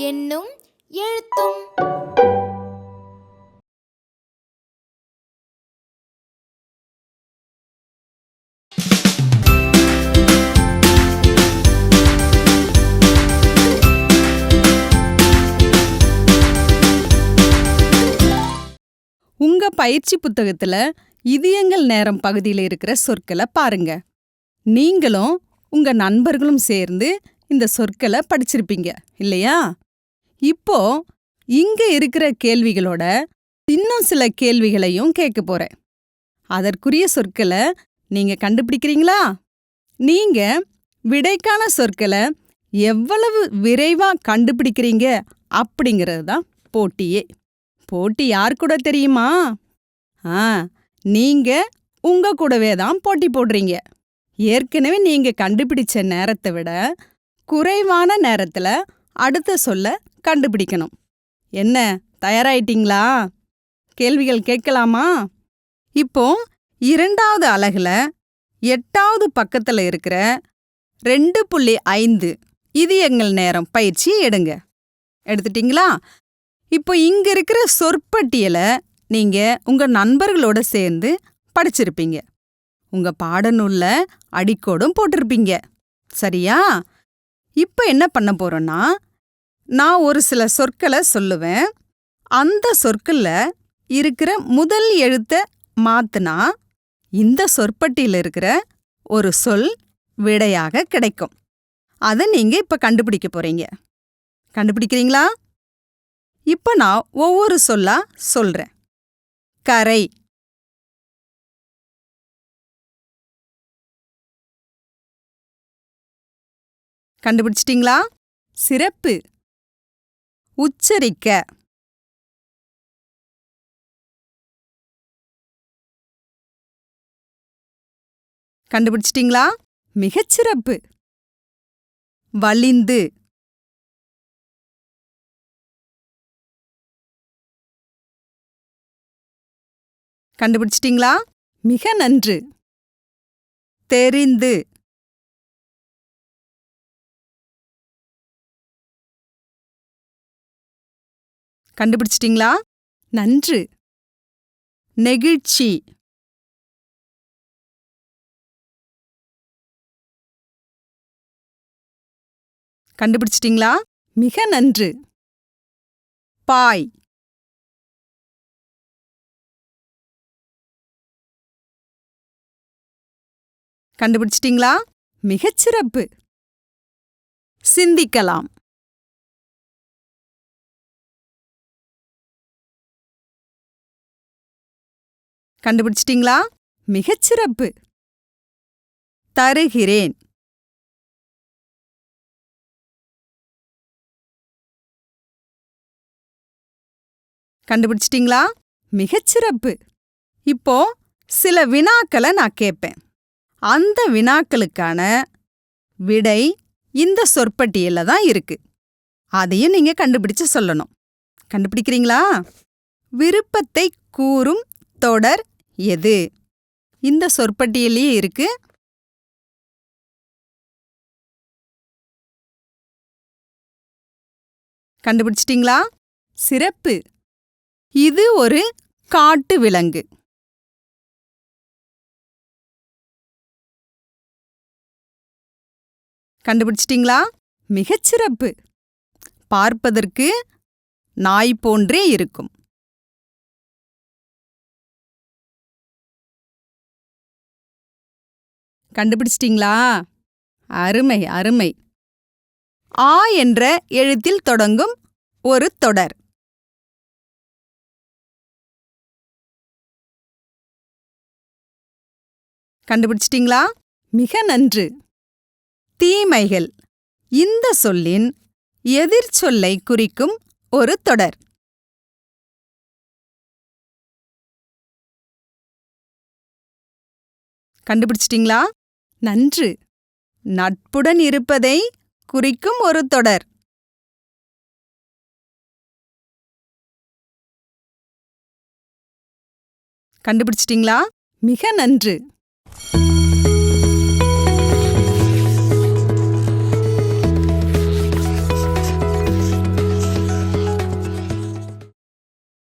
என்னும் எழுத்தும். பயிற்சி புத்தகத்துல இதயங்கள் நேரம் பகுதியில் இருக்கிற சொற்களை பாருங்க. நீங்களும் உங்க நண்பர்களும் சேர்ந்து இந்த சொற்களை படிச்சிருப்பீங்க இல்லையா? இப்போ இங்க இருக்கிற கேள்விகளோட இன்னும் சில கேள்விகளையும் கேட்க போறேன். அதற்குரிய சொற்களை நீங்க கண்டுபிடிக்கிறீங்களா? நீங்க விடைக்கான சொற்களை எவ்வளவு விரைவா கண்டுபிடிக்கிறீங்க அப்படிங்கிறது தான் போட்டியே. போட்டி யார் கூட தெரியுமா? ஆ நீங்க உங்க கூடவே தான் போட்டி போடுறீங்க. ஏற்கனவே நீங்க கண்டுபிடிச்ச நேரத்தை விட குறைவான நேரத்துல அடுத்த சொல்ல கண்டுபிடிக்கணும். என்ன தயாராயிட்டீங்களா? கேள்விகள் கேட்கலாமா? இப்போ இரண்டாவது அலகுல எட்டாவது பக்கத்துல இருக்கிற ரெண்டு புள்ளி ஐந்து இது எங்கள் நேரம் பயிற்சி எடுங்க. எடுத்துட்டீங்களா? இப்போ இங்க இருக்கிற சொற்பட்டியலை நீங்க உங்க நண்பர்களோட சேர்ந்து படிச்சிருப்பீங்க. உங்க பாடநூல்ல அடிக்கோடும் போட்டிருப்பீங்க. சரியா? இப்போ என்ன பண்ண போறோம்னா நான் ஒரு சில சொற்களை சொல்லுவேன். அந்த சொற்கள்ல இருக்கிற முதல் எழுத்த மாத்துனா இந்த சொற்பட்டியில் இருக்கிற ஒரு சொல் விடையாக கிடைக்கும். அதை நீங்க இப்ப கண்டுபிடிக்க போறீங்க. கண்டுபிடிக்கிறீங்களா? இப்ப நான் ஒவ்வொரு சொல்லா சொல்றேன். கரை. கண்டுபிடிச்சிட்டீங்களா? சிறப்பு. உச்சரிக்க. கண்டுபிடிச்சிட்டீங்களா? மிகச்சிறப்பு. வலிந்து. கண்டுபிடிச்சிட்டீங்களா? மிக நன்று. தெரிந்து. கண்டுபிடிச்சிட்டீங்களா? நன்று. நெகிழ்ச்சி. கண்டுபிடிச்சிட்டீங்களா? மிக நன்று. பாய். கண்டுபிடிச்சிட்டீங்களா? மிகச்சிறப்பு. சிந்திக்கலாம். கண்டுபிடிச்சிட்டீங்களா? மிகச்சிறப்பு. தருகிறேன். கண்டுபிடிச்சிட்டீங்களா? மிகச்சிறப்பு. இப்போ சில வினாக்களை நான் கேட்பேன். அந்த வினாக்களுக்கான விடை இந்த சொற்பட்டியல்ல தான் இருக்கு. அதையும் நீங்க கண்டுபிடிச்சு சொல்லணும். கண்டுபிடிக்கிறீங்களா? விருப்பத்தை கூறும் தொடர் எது? இந்த சொற்பட்டியலையே இருக்கு. கண்டுபிடிச்சிட்டீங்களா? சிறப்பு. இது ஒரு காட்டு விலங்கு. கண்டுபிடிச்சிட்டீங்களா? மிகச்சிறப்பு. பார்ப்பதற்கு நாய் போன்றே இருக்கும். கண்டுபிடிச்சிட்டீங்களா? அருமை அருமை. ஆ என்ற எழுத்தில் தொடங்கும் ஒரு தொடர். கண்டுபிடிச்சிட்டீங்களா? மிக நன்று. தீமைகள். இந்த சொல்லின் எதிர்ச்சொல்லை குறிக்கும் ஒரு தொடர். கண்டுபிடிச்சிட்டீங்களா? நன்று. நட்புடன் இருப்பதை குறிக்கும் ஒரு தொடர். கண்டுபிடிச்சிட்டீங்களா? மிக நன்று.